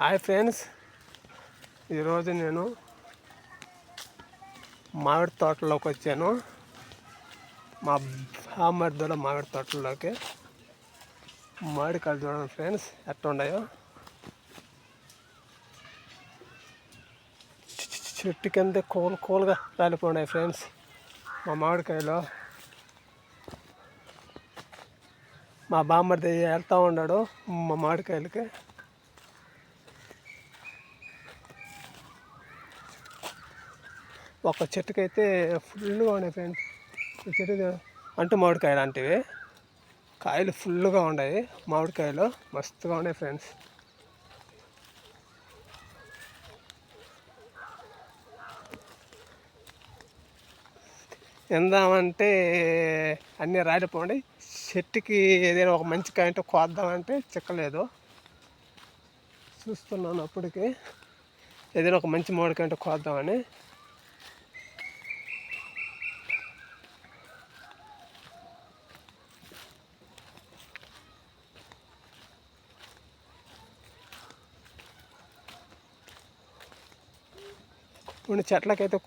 Hi friends. ఈరోజు నేను మామిడి తోటలోకి వచ్చాను. మా బామర్దలో మామిడి తోటలోకి. మామిడికాయలు చూడండి ఫ్రెండ్స్ ఎట్లా ఉన్నాయో చెట్టు కింద కూల్ కూల్గా రాలిపోయినాయి ఫ్రెండ్స్ మా మామిడికాయలో మా బామ్మర్ది వెళ్తూ ఉన్నాడు మా మామిడికాయలకి ఒక చెట్టుకైతే ఫుల్గా ఉన్నాయి ఫ్రెండ్స్. ఈ చెట్టు అంటు మామిడికాయ లాంటివి. కాయలు ఫుల్గా ఉన్నాయి. మామిడికాయలు మస్తుగా ఉన్నాయి ఫ్రెండ్స్. ఎందామంటే అన్నీ రాలిపోండి. చెట్టుకి ఏదైనా ఒక మంచి కాయ అంటే కోద్దామంటే చిక్కలేదు. చూస్తున్నాను అప్పటికి. ఏదైనా ఒక మంచి మామిడికాయ అంటే కోద్దామని. కొన్ని చెట్లకైతే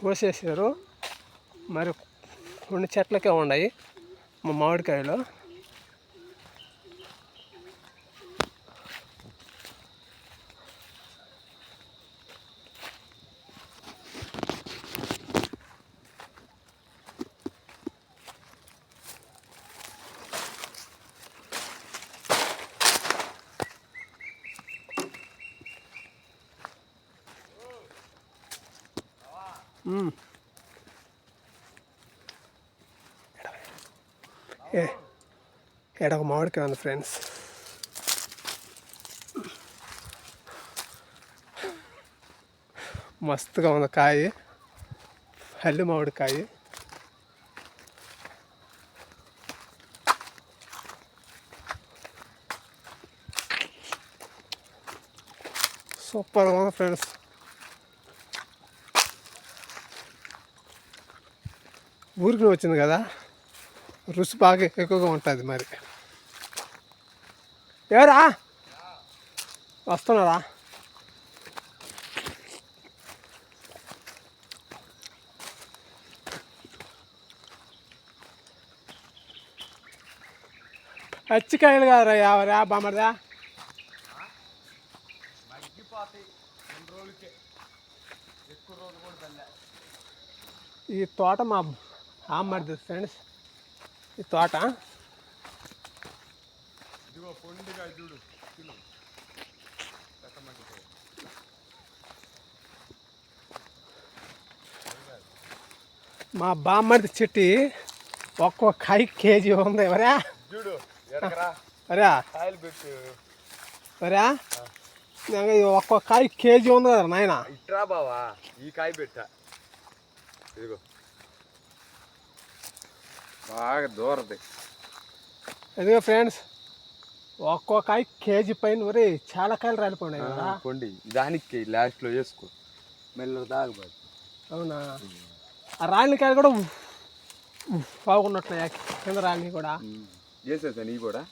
కోసేసారు. మరి కొన్ని చెట్లకే ఉన్నాయి మా మామిడికాయలు. ఏ ఏడ ఒక మామిడికాయ ఉంది ఫ్రెండ్స్ మస్తుగా ఉంది కాయ హల్లి మామిడికాయ సూపర్గా ఉంది ఫ్రెండ్స్ ఊరికి వచ్చింది కదా రుచి బాగా ఎక్కువగా ఉంటుంది మరి. ఎవరా? వస్తున్నారా? అచ్చికాయలు కాదురా ఎవరా బామ్మర్దా. ఈ తోట మా ఆమ్మర్ది ఫ్రెండ్స్. ఈ తోట. మా బామ్మర్ది చెట్టు ఒక్కొక్క కాయ కేజీ ఉంది. ఎవరా? చూడు అరే ఒక్కొక్క కాయ కేజీ ఉంది కదా నాయన. ఇట్రా బావా ఈ కాయ పెట్టా. ఇదిగో. బాగా దూరది. ఇదిగో ఫ్రెండ్స్ ఒక్కో కాయ కేజీ పైన మరి చాలా కాయలు రాలిపోయినాయి కదా. దానికి లాస్ట్లో వేసుకో. మెల్ల తాగబాదు అవునా? ఆ రాలిన కాయలు కూడా బాగున్నట్టున్నాయి. కింద రాలినవి కూడా. చేసేసా నీ కూడా?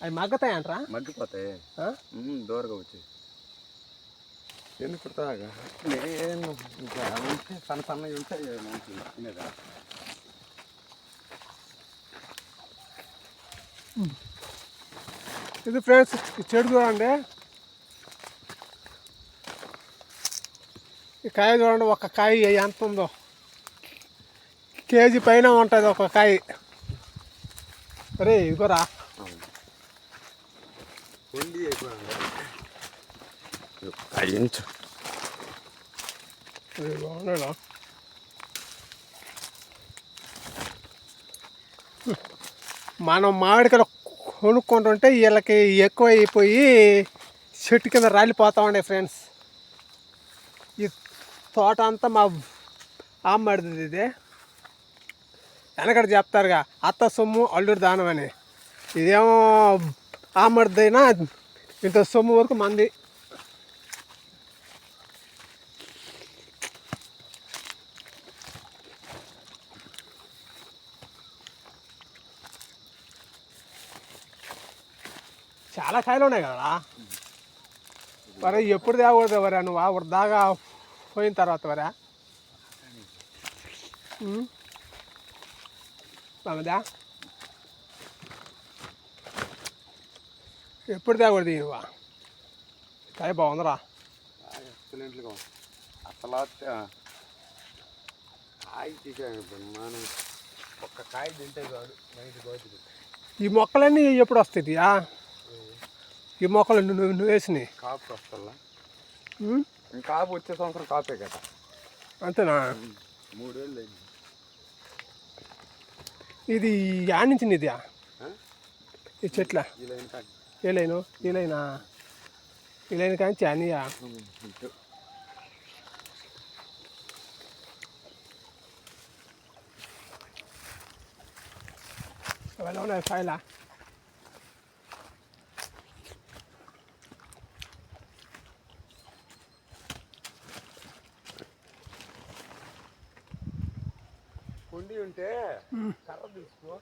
అవి మగ్గతాయంట్రా? మగ్గిపోతాయి. దూరగా వచ్చి ఎందుకు తాగా? నేను ఇంకా ఉంటే సన్న సన్నవి ఉంటాయి మంచిగా తినేదా? ఇది ఫ్రెండ్స్ ఈ చెడు చూడండి. ఈ కాయ చూడండి ఒక కాయ ఎంత ఉందో. కేజీ పైన ఉంటుంది ఒక కాయ. అరే ఇదిగోరా పొండి మనం మామిడికాయలు కొనుక్కుంటుంటే వీళ్ళకి ఎక్కువ అయిపోయి చెట్టు కింద రాలిపోతా ఉండే ఫ్రెండ్స్ ఈ తోట అంతా మా అమ్మడిది ఇది. వెనకడ చెప్తారుగా అత్త సొమ్ము అల్లుడు దానం అని. ఇదేమో అమ్మడిదైనా ఇంత సొమ్ము వరకు మంది చాలా కాయలు ఉన్నాయి కదా వరే ఎప్పుడు తేకూడదు వరే నువ్వు ఆ దాకా పోయిన తర్వాత వరే? బాగుందా? ఎప్పుడు తేకూడదు నువ్వు? కాయ బాగుందిరా. ఎక్సలెంట్గా అసలు కాయ తీసాను ఒక్క కాయ తింటే కాదు నైట్ ఈ మొక్కలన్నీ ఎప్పుడు వస్తాయియా ఈ మొక్కలు నువ్వు నువ్వు వేసినాయి. కాపు ఉమ్? కాపు వచ్చే సంవత్సరం కాపే కదా. అంతేనా? మూడేళ్ళు అయింది ఇది యాడ్ నుంచి నీదియా ఆ? ఈ చెట్ల? ఇలా ఇంకా ఏ లైను? ఈ లైనా? ఈ లైన్ కానీ ఇటు. అవి ఉన్నాయి కుండి కర్ర తీసుకో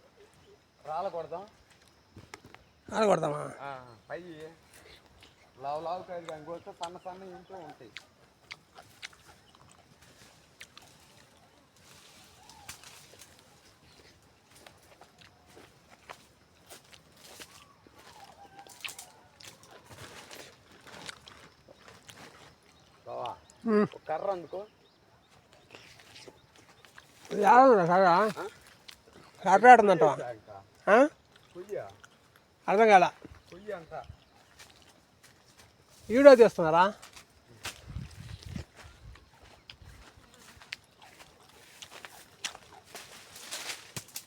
రాళ్ళ కొడదాం అది కొడదామా పై. లావు లావు కాయలు కోస్తే సన్న సన్న ఇంట్లో ఉంటాయి. కర్ర అందుకో. యాడ పొయ్య అర్థం కాల? వీడియో తీస్తున్నారా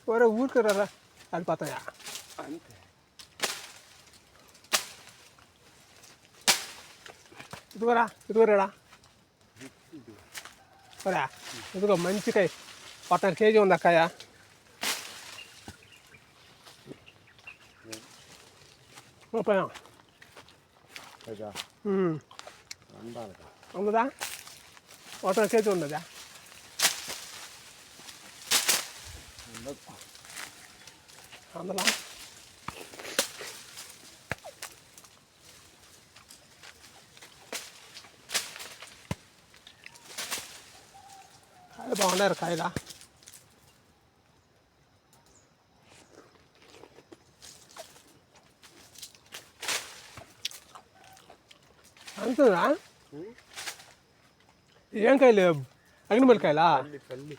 ఒరే ఊరికి రా వెళ్ళిపోతాయా? అంతే. ఇదిగోరా ఇదిగోరేడా. ఒరా ఇదిగో మంచి కాయ పట్టణ కేజీ ఉంది అక్కయ్య రూపాయం కదా ఉమ్. ఉండాలి కదా ఉందా పట్టణ కేజీ ఉన్నదా ఉండదు అందులో కాయలు బాగున్నారు అంతదా ఏం కాయలు అంగనపల్లి. కాయలా పల్లి పల్లి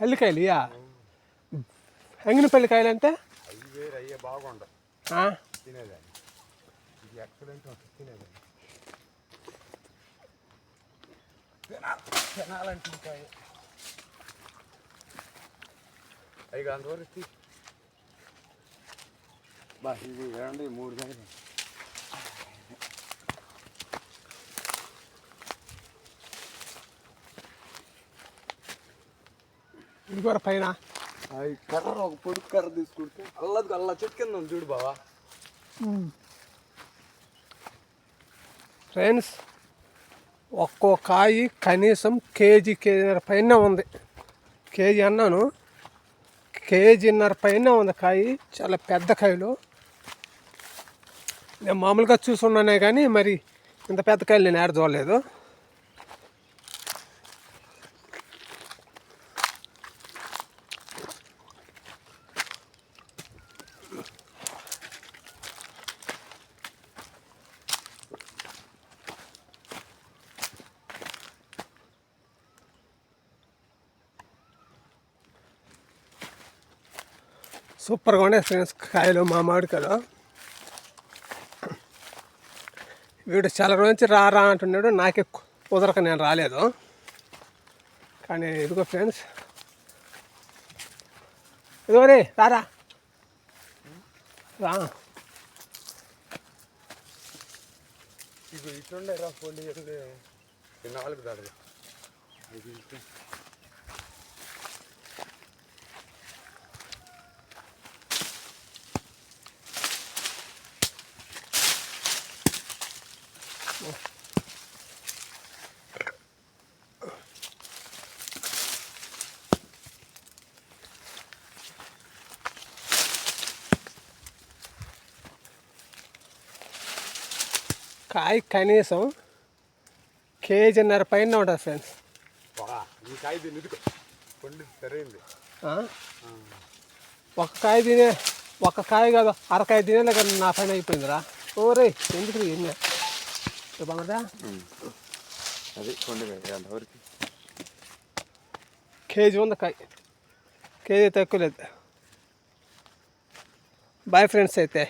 హల్లికాయలు ఇయా అంగనపల్లి కాయలు అంటే ఆ? తినేదాన్ని. ఇది ఎక్సలెంట్ ఉంటుంది తినేదాన్ని తినాలి తినాలంటే ఇంకా అవి అంతవరకు తీ బా ఇవి ఏమండి మూడు గంటలు ఇదిగోరా పైన. కర్ర ఒక పొడుగు కర్ర తీసుకుంటే అల్లది అల్ల చెట్టు కింద ఉంది చూడు బావా. ఫ్రెండ్స్ ఒక్కో కాయి కనీసం కేజీ కేజీన్నర పైన ఉంది. కేజీ అన్నాను. కేజీన్నర పైన ఉంది కాయి. చాలా పెద్ద కాయలు. నేను మామూలుగా చూసున్నానే కానీ మరి ఇంత పెద్ద కాయలు నేను ఏడ చూడలేదు. సూపర్గా ఉండే ఫ్రెండ్స్ కాయలు మా మామిడికాయలు. వీడు చాలా రోజు నుంచి రా రా అంటున్నాడు. నాకే కుదరక నేను రాలేదు. కానీ ఇదిగో ఫ్రెండ్స్. ఇదిగో రే రారా రా. ఇప్పుడు ఇట్లుండే రా ఫోన్ నాలుగు దాడు కాయ కనీసం కేజీన్నర పైన ఉంటుంది ఫ్రెండ్స్. ఈ కాయ సరైంది? ఒక కాయ తినే ఒక కాయ కాదు అరకాయ తినేలే కదా నా పైన అయిపోయిందిరా. ఓరే ఎందుకు బాగుందా అది కేజీ ఉంది కాయ. కేజీ తక్కువ లేదు. బాయ్ ఫ్రెండ్స్ అయితే.